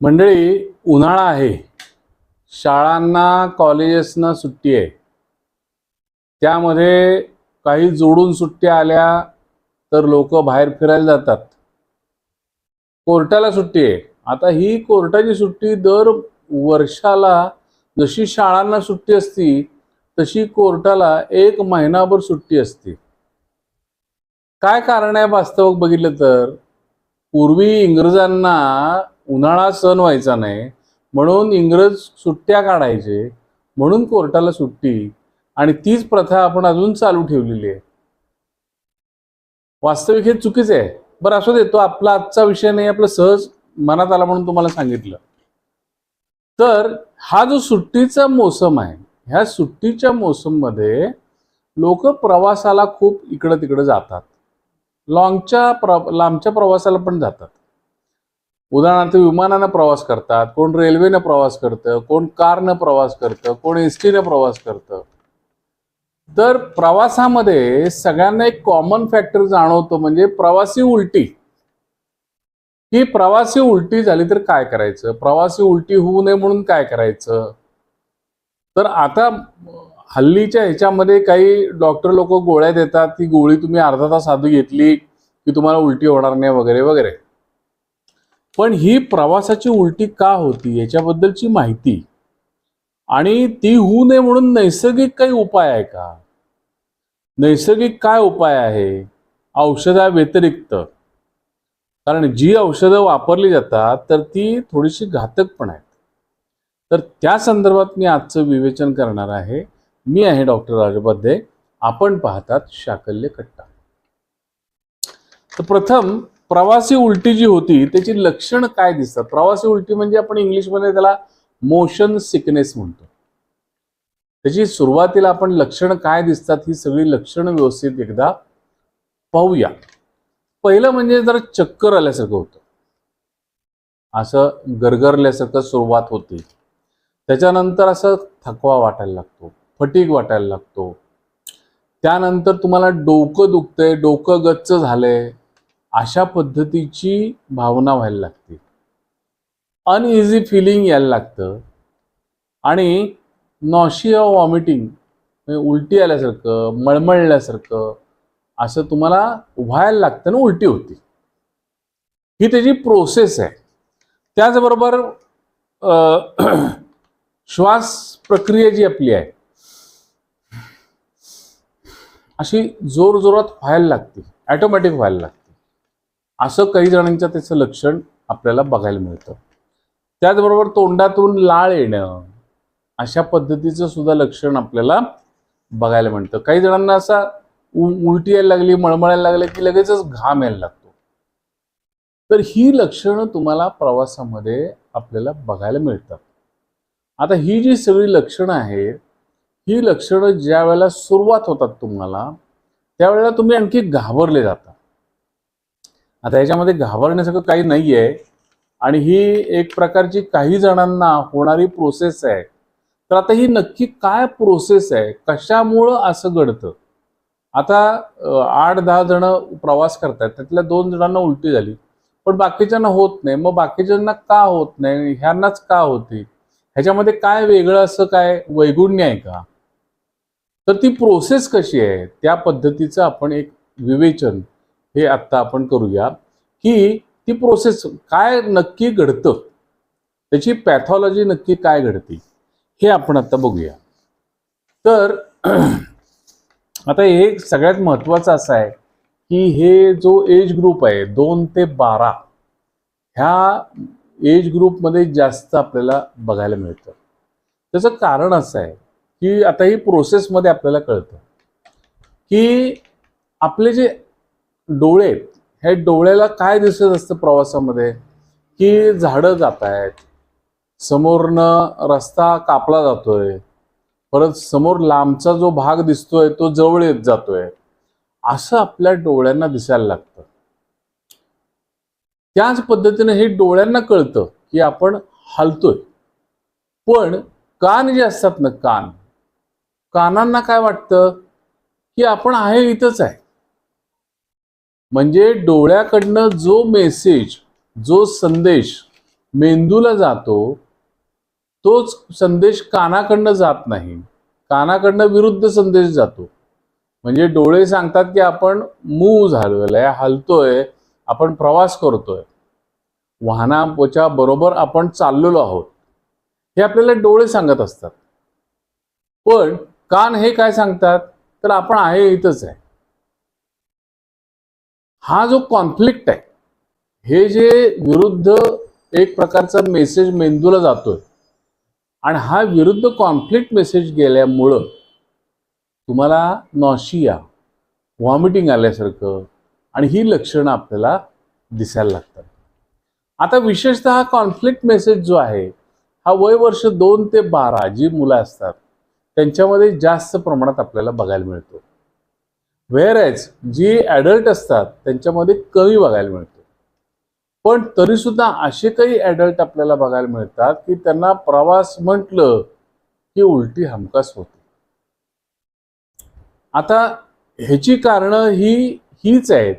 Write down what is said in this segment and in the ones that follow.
मंडळी उन्हाळा आहे. शाळांना कॉलेजेसना सुट्टी आहे. त्यामध्ये काही जोडून सुट्ट्या आल्या तर लोक बाहेर फिरायला जातात. कोर्टाला सुट्टी आहे. आता ही कोर्टाची सुट्टी दर वर्षाला जशी शाळांना सुट्टी असती तशी कोर्टाला एक महिनाभर सुट्टी असते. काय कारण आहे वास्तव बघितलं तर? पूर्वी इंग्रजांना उन्हाळा सण व्हायचा नाही म्हणून इंग्रज सुट्ट्या काढायचे म्हणून कोर्टाला सुट्टी आणि तीच प्रथा आपण अजून चालू ठेवलेली आहे. वास्तविक हे चुकीचं आहे. बरं असू दे तो आपला आजचा विषय नाही आपलं सहज मनात आला म्हणून तुम्हाला सांगितलं. तर हा जो सुट्टीचा मोसम आहे ह्या सुट्टीच्या मोसममध्ये लोक प्रवासाला खूप इकडं तिकडं जातात. लॉंगच्या प्र लांबच्या प्रवासाला पण जातात. उदाहरणार्थ विमानानं प्रवास करतात कोण रेल्वेनं प्रवास करतं कोण कारनं प्रवास करतं कोण एस टीनं प्रवास करतं. तर प्रवासामध्ये सगळ्यांना एक कॉमन फॅक्टर जाणवतो म्हणजे प्रवासी उलटी. ही प्रवासी उलटी झाली तर काय करायचं? प्रवासी उलटी होऊ नये म्हणून काय करायचं? तर आता हल्लीच्या ह्याच्यामध्ये काही डॉक्टर लोक गोळ्या देतात ती गोळी तुम्ही अर्धा तास आधी घेतली की तुम्हाला उलटी होणार नाही वगैरे वगैरे. पण ही प्रवासाची उलटी का होती याच्याबद्दलची माहिती. आणि ती होऊ नये म्हणून नैसर्गिक काही उपाय आहे का? नैसर्गिक काय उपाय आहे? औषधाव्यतिरिक्त. कारण जी औषधं वापरली जातात तर ती थोडीशी घातक पण आहेत. तर त्या संदर्भात मी आजचं विवेचन करणार आहे. मी आहे डॉक्टर राजबद्धे आपण पाहतात शाकल्य कट्टा. तर प्रथम प्रवासी उलटी जी होती त्याची लक्षण काय दिसतात? प्रवासी उलटी म्हणजे आपण इंग्लिशमध्ये त्याला मोशन सिकनेस म्हणतो. त्याची सुरुवातीला आपण लक्षण काय दिसतात ही सगळी लक्षणं व्यवस्थित एकदा पाहूया. पहिलं म्हणजे जरा चक्कर आल्यासारखं होतं. असं गरगरल्यासारखं सुरुवात होती. त्याच्यानंतर असं थकवा वाटायला लागतो फटीक वाटायला लागतो. त्यानंतर तुम्हाला डोकं दुखतंय डोकं गच्च झालंय. अशा पद्धतीची भावना व्हायला लागते. अनइझी फिलिंग यायला लागतं. आणि नॉशिया वॉमिटिंग उलटी आल्यासारखं मळमळल्यासारखं असं तुम्हाला व्हायला लागतं ना उलटी होती. ही त्याची प्रोसेस आहे. त्याचबरोबर श्वास प्रक्रिया जी आपली आहे अशी जोरजोरात व्हायला लागते. ॲटोमॅटिक व्हायला लागते. असं काही जणांच्या त्याचं लक्षण आपल्याला बघायला मिळतं. त्याचबरोबर तोंडातून लाळ येणं अशा पद्धतीचं सुद्धा लक्षण आपल्याला बघायला मिळतं. काही जणांना असा उलटी यायला लागली मळमळायला लागले की लगेचच घाम यायला लागतो. तर ही लक्षणं तुम्हाला प्रवासामध्ये आपल्याला बघायला मिळतात. आता ही जी सगळी लक्षणं आहेत ही लक्षणं ज्या वेळेला सुरुवात होतात तुम्हाला त्यावेळेला तुम्ही आणखी घाबरले जाता. आता याच्यामध्ये घाबरण्यासारखं काही नाही आहे आणि ही एक प्रकारची काही जणांना होणारी प्रोसेस आहे. तर आता ही नक्की काय प्रोसेस आहे? कशामुळं असं घडतं? आता आठ दहा जण प्रवास करतात त्यातल्या दोन जणांना उलटी झाली. पण बाकीच्यांना होत नाही. मग बाकीच्यांना का होत नाही? ह्यांनाच का होते? ह्याच्यामध्ये काय वेगळं असं काय? वैगुण्य आहे का? तर ती प्रोसेस कशी आहे? त्या पद्धतीचं आपण एक विवेचन हे आत्ता आपण करूया की ती प्रोसेस काय नक्की घडतं? त्याची पॅथॉलॉजी नक्की काय घडते? हे आपण आता बघूया. तर आता हे सगळ्यात महत्त्वाचं असं आहे की हे जो एज ग्रुप आहे दोन ते बारा ह्या एज ग्रुपमध्ये जास्त आपल्याला बघायला मिळतं. त्याचं कारण असं आहे की आता ही प्रोसेसमध्ये आपल्याला कळतं की आपले जे डोळे हे डोळ्याला काय दिसत असतं प्रवासामध्ये? की झाडं जात आहेत समोरनं रस्ता कापला जातोय परत समोर लांबचा जो भाग दिसतोय तो जवळ येत जातोय. असं आपल्या डोळ्यांना दिसायला लागतं. त्याच पद्धतीने हे डोळ्यांना कळतं की आपण हलतोय. पण कान जे असतात ना कान कानांना काय वाटतं? की आपण आहे इथंच आहे. म्हणजे डोळ्याकडनं जो मेसेज जो संदेश मेंदूला जातो तोच संदेश कानाकडनं जात नाही. कानाकडनं विरुद्ध संदेश जातो. म्हणजे डोळे सांगतात की आपण मूव झालेलं हलतोय आपण प्रवास करतोय. वाहनाच्या बरोबर आपण चाललेलो आहोत. हे आपल्याला डोळे सांगत असतात. पण कान हे काय सांगतात? तर आपण आहे इथंच आहे. हा जो कॉन्फ्लिक्ट आहे हे जे विरुद्ध एक प्रकारचा मेसेज मेंदूला जातोय आणि हा विरुद्ध कॉन्फ्लिक्ट मेसेज गेल्यामुळं तुम्हाला नॉशिया व्हॉमिटिंग आल्यासारखं आणि ही लक्षणं आपल्याला दिसायला लागतात. आता विशेषतः हा कॉन्फ्लिक्ट मेसेज जो आहे हा वय वर्ष दोन ते बारा जी मुलं असतात त्यांच्यामध्ये जास्त प्रमाणात आपल्याला बघायला मिळतो. व्हेअरएज जी ॲडल्ट असतात त्यांच्यामध्ये कमी बघायला मिळतो. पण तरी सुद्धा असे काही ॲडल्ट आपल्याला बघायला मिळतात की त्यांना प्रवास म्हटलं की उलटी हमखास होते. आता ह्याची कारणं ही हीच आहेत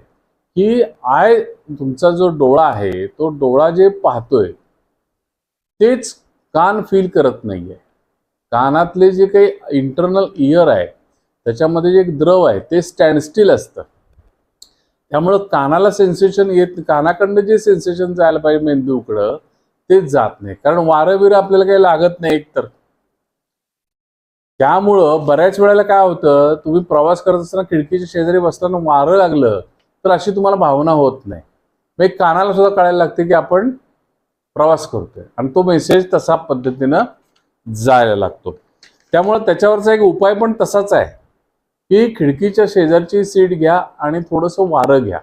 की आय तुमचा जो डोळा आहे तो डोळा जे पाहतोय तेच कान फील करत नाहीये. कानातले जे काही इंटरनल इयर आहे त्याच्यामध्ये जे एक द्रव आहे ते स्टँडस्टील असतं. त्यामुळं कानाला सेन्सेशन येत कानाकडनं जे सेन्सेशन जायला पाहिजे मेंदूकडं ते जात नाही. कारण वारं बिरं आपल्याला काही लागत नाही एकतर. त्यामुळं बऱ्याच वेळेला काय होतं तुम्ही प्रवास करत असताना खिडकीच्या शेजारी बसताना वारं लागलं तर अशी तुम्हाला भावना होत नाही. मग एक कानाला सुद्धा कळायला लागते की आपण प्रवास करतोय. आणि तो मेसेज तसा पद्धतीनं जायला लागतो. त्यामुळं त्याच्यावरचा एक उपाय पण तसाच आहे. की खिडकीच्या शेजारची सीट घ्या आणि थोडंसं वारं घ्या.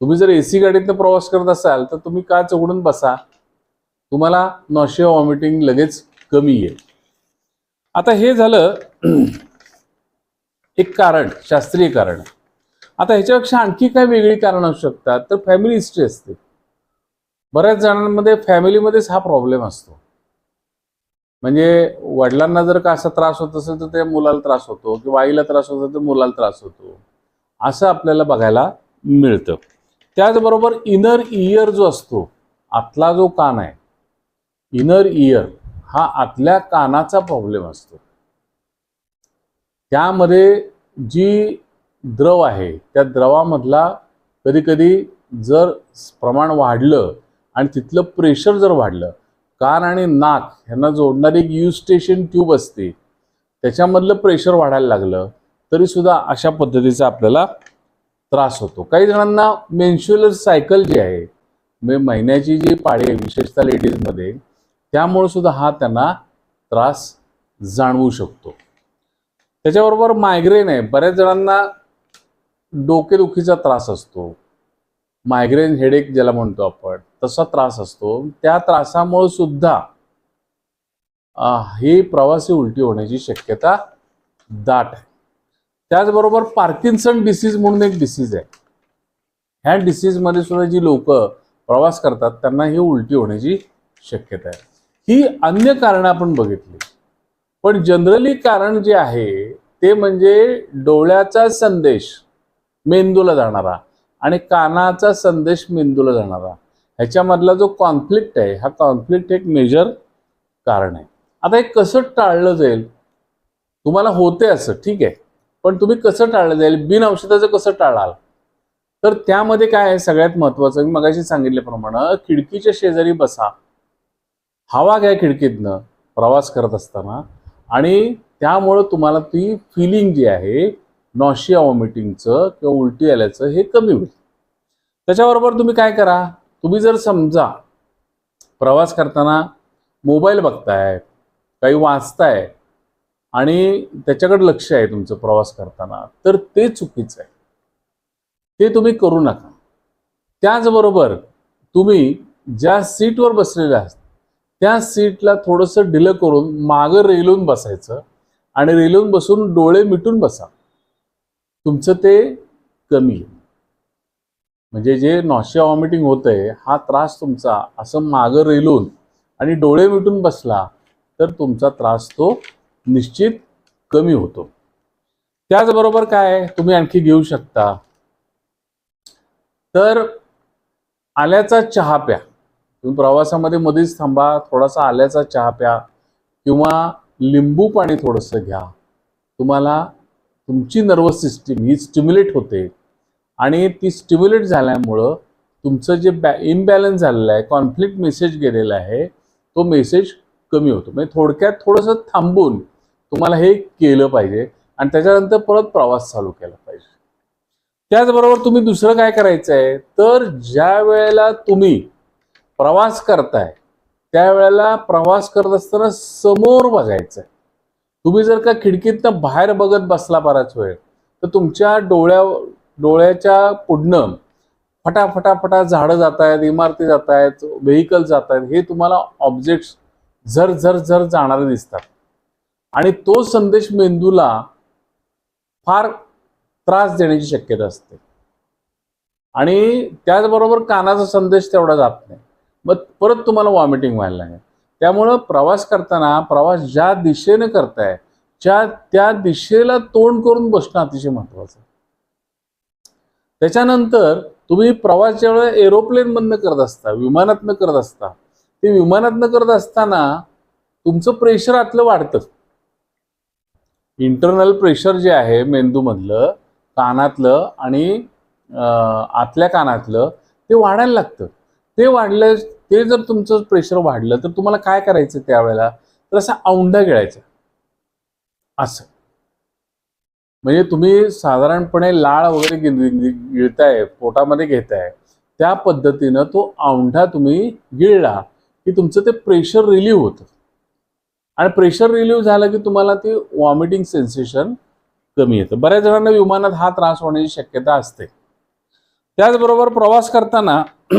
तुम्ही जर एसी गाडीतनं प्रवास करत असाल तर तुम्ही का चघडून बसा? तुम्हाला नॉशिया वॉमिटिंग लगेच कमी येईल. आता हे झालं एक कारण शास्त्रीय कारण. आता ह्याच्यापेक्षा आणखी काय वेगळी कारण असू शकतात तर फॅमिली हिस्ट्री असते. बऱ्याच जणांमध्ये फॅमिलीमध्येच हा प्रॉब्लेम असतो. म्हणजे वडिलांना जर का असा त्रास होत असेल तर त्या मुलाला त्रास होतो किंवा आईला त्रास होतो तर मुलाला त्रास होतो. असं आपल्याला बघायला मिळतं. त्याचबरोबर इनर इयर जो असतो आतला जो कान आहे इनर इयर हा आतल्या कानाचा प्रॉब्लेम असतो. त्यामध्ये जी द्रव आहे त्या द्रवामधला कधी कधी जर प्रमाण वाढलं आणि तिथलं प्रेशर जर वाढलं कान आणि नाक ह्यांना जोडणारी एक युस्टेशन ट्यूब असते. त्याच्यामधलं प्रेशर वाढायला लागलं तरी सुद्धा अशा पद्धतीचा आपल्याला त्रास होतो. काही जणांना मेन्शुलर सायकल जी आहे म्हणजे महिन्याची जी पाळी आहे विशेषतः लेडीजमध्ये त्यामुळे सुद्धा हा त्यांना त्रास जाणवू शकतो. त्याच्याबरोबर मायग्रेन आहे. बऱ्याच जणांना डोकेदुखीचा त्रास असतो. मायग्रेन हेडेक ज्याला म्हणतो आपण. तसा त्रास असतो. त्या त्रासामुळे सुद्धा ही प्रवासी उलटी होण्याची शक्यता दाट आहे. त्याचबरोबर पार्किन्सन डिसीज म्हणून एक डिसीज आहे. ह्या डिसीजमध्ये सुद्धा जी लोक प्रवास करतात त्यांना ही उलटी होण्याची शक्यता आहे. ही अन्य कारणं आपण बघितली. पण जनरली कारण जे आहे ते म्हणजे डोळ्याचा संदेश मेंदूला जाणारा आणि कानाचा संदेश मेंदूला जाणारा. ह्याच्यामधला जो कॉन्फ्लिक्ट आहे हा कॉन्फ्लिक्ट एक मेजर कारण आहे. आता हे कसं टाळलं जाईल? तुम्हाला होते असं ठीक आहे. पण तुम्ही कसं टाळलं जाईल? बिन औषधाचं कसं टाळाल? तर त्यामध्ये काय आहे? सगळ्यात महत्वाचं मी मगाशी सांगितल्याप्रमाणे खिडकीच्या शेजारी बसा. हवा घ्या खिडकीतनं प्रवास करत असताना. आणि त्यामुळं तुम्हाला ती फिलिंग जी आहे नॉशिया वॉमिटिंगचं किंवा उलटी आल्याचं हे कमी होईल. त्याच्याबरोबर तुम्ही काय करा? तुम्ही जर समजा प्रवास करताना मोबाईल बघताय काही वाचताय आणि त्याच्याकडे लक्ष आहे तुमचं प्रवास करताना तर ते चुकीचं आहे. ते तुम्ही करू नका. त्याचबरोबर तुम्ही ज्या सीटवर बसलेले आहात त्या सीटला थोडंसं ढिलं करून मागं रेलून बसायचं आणि रेलून बसून डोळे मिटून बसा. तुमचं ते कमी आहे. म्हणजे जे नॉशिया वॉमिटिंग होतंय हा त्रास तुमचा असं मागं रेलून आणि डोळे मिटून बसला तर तुमचा त्रास तो निश्चित कमी होतो. त्याचबरोबर काय तुम्ही आणखी घेऊ शकता. तर आल्याचा चहा प्या तुम्ही प्रवासामध्ये मध्येच थांबा थोडासा आल्याचा चहा प्या किंवा लिंबू पाणी थोडंसं घ्या. तुम्हाला तुमची नर्वस सिस्टीम ही स्टिम्युलेट होते. आणि ती स्टिम्युलेट झाल्यामुळं तुमचं जे बॅ इम्बॅलन्स झालेलं आहे कॉन्फ्लिक्ट मेसेज गेलेला आहे तो मेसेज कमी होतो. म्हणजे थोडक्यात थोडंसं थांबून तुम्हाला हे केलं पाहिजे आणि त्याच्यानंतर परत प्रवास चालू केला पाहिजे. त्याचबरोबर तुम्ही दुसरं काय करायचं आहे? तर ज्या वेळेला तुम्ही प्रवास करताय त्यावेळेला प्रवास करत असताना समोर बघायचं आहे तुम्ही जर का खिडकीतनं बाहेर बघत बसला बराच वेळ तर तुमच्या डोळ्या डोळ्याच्या पुढनं फटाफटाफटा फटा झाडं जात आहेत इमारती जात आहेत व्हेकल जात आहेत हे तुम्हाला ऑब्जेक्ट्स झर झर झर जाणारे दिसतात. आणि तो संदेश मेंदूला फार त्रास देण्याची शक्यता असते. आणि त्याचबरोबर कानाचा संदेश तेवढा जात नाही. मग परत तुम्हाला वॉमिटिंग व्हायला लागेल. त्यामुळं प्रवास करताना प्रवास ज्या दिशेने करताय ज्या त्या दिशेला तोंड करून बसणं अतिशय महत्वाचं आहे. त्याच्यानंतर तुम्ही प्रवासच्या वेळेला एरोप्लेन मधनं करत असता विमानातनं करत असता. ते विमानातनं करत असताना तुमचं प्रेशर आतलं वाढतं. इंटरनल प्रेशर जे आहे मेंदूमधलं कानातलं आणि आतल्या कानातलं ते वाढायला लागतं. ते वाढलं ते जर तुमचं प्रेशर वाढलं तर तुम्हाला काय करायचं त्यावेळेला? तर असा औंढा गिळायचा. असं. म्हणजे तुम्ही साधारणपणे लाळ वगैरे गिळताय पोटामध्ये घेताय त्या पद्धतीनं तो औंढा तुम्ही गिळला की तुमचं ते प्रेशर रिलीव्ह होतं. आणि प्रेशर रिलीव्ह झालं की तुम्हाला ते वॉमिटिंग सेन्सेशन कमी येतं. बऱ्याच जणांना विमानात हा त्रास होण्याची शक्यता असते. त्याचबरोबर प्रवास करताना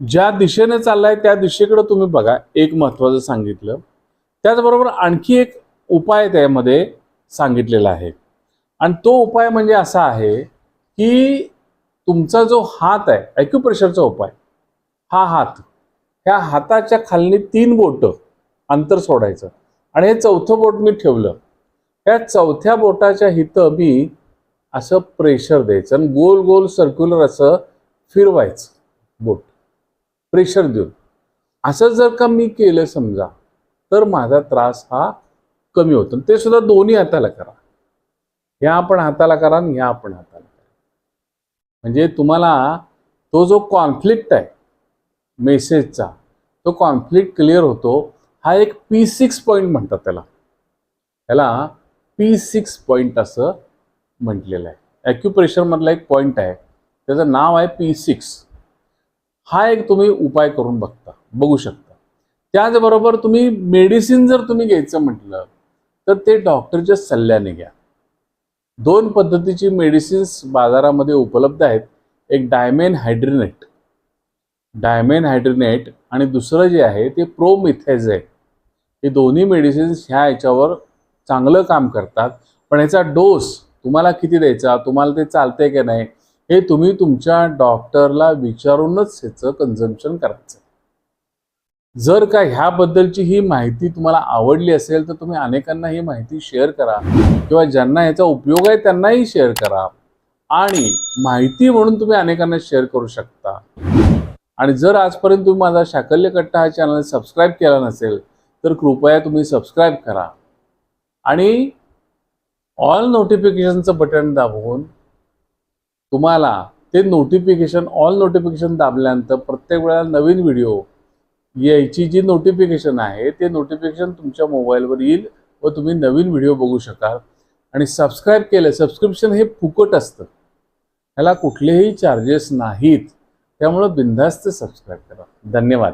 ज्या दिशेने चाललाय त्या दिशेकडे तुम्ही बघा. एक महत्वाचं सांगितलं. त्याचबरोबर आणखी एक उपाय त्यामध्ये सांगितलेला आहे. आणि तो उपाय म्हणजे असा आहे की तुमचा जो हात आहे ॲक्युप्रेशरचा उपाय हा हात ह्या हाताच्या खालनी तीन बोटं अंतर सोडायचं. आणि हे चौथं बोट मी ठेवलं. ह्या चौथ्या बोटाच्या हिथं मी असं प्रेशर द्यायचं आणि गोल गोल सर्क्युलर असं फिरवायचं बोट. प्रेशर देऊन. असं जर का मी केलं समजा तर माझा त्रास हा कमी होतं. आणि ते सुद्धा दोन्ही हाताला करा. या पण हाताला करा आणि या पण हाताला करा. म्हणजे तुम्हाला तो जो कॉन्फ्लिक्ट आहे मेसेजचा तो कॉन्फ्लिक्ट क्लिअर होतो हा एक पी सिक्स पॉईंट म्हणतात त्याला. त्याला पी सिक्स पॉईंट असं म्हटलेलं आहे. ॲक्युप्रेशरमधला एक पॉईंट आहे. त्याचं नाव आहे पी सिक्स हा एक तुम्ही उपाय करून बघता बघू शकता. त्याचबरोबर तुम्ही मेडिसिन जर तुम्ही घ्यायचं म्हटलं तर ते डॉक्टरच्या सल्ल्याने घ्या. दोन पद्धतीची मेडिसिन्स बाजारामध्ये उपलब्ध आहेत. एक डायमेन हायड्रिनेट डायमेन हायड्रिनेट आणि दुसरं जे आहे ते प्रोमिथेज आहे हे दोन्ही मेडिसिन्स ह्या याच्यावर चांगलं काम करतात. पण याचा डोस तुम्हाला किती द्यायचा तुम्हाला ते चालतंय की नाही हे तुम्ही तुमच्या डॉक्टरला विचारूनच ह्याचं कन्झम्पशन करायचं. जर का ह्याबद्दलची ही माहिती तुम्हाला आवडली असेल तर तुम्ही अनेकांना ही माहिती शेअर करा किंवा ज्यांना ह्याचा उपयोग आहे त्यांनाही शेअर करा. आणि माहिती म्हणून तुम्ही अनेकांना शेअर करू शकता. आणि जर आजपर्यंत तुम्ही माझा शाकल्य कट्टा हा चॅनल सबस्क्राईब केला नसेल तर कृपया तुम्ही सबस्क्राईब करा. आणि ऑल नोटिफिकेशनचं बटन दाबवून तुम्हाला ते नोटिफिकेशन ऑल नोटिफिकेशन दाबल्यानंतर प्रत्येक वेळेला नवीन व्हिडिओ यायची जी नोटिफिकेशन आहे ते नोटिफिकेशन तुमच्या मोबाईलवर येईल व तुम्ही नवीन व्हिडिओ बघू शकाल. आणि सबस्क्राईब केलं सबस्क्रिप्शन हे फुकट असतं. ह्याला कुठलेही चार्जेस नाहीत. त्यामुळं बिनधास्त सबस्क्राईब करा. धन्यवाद.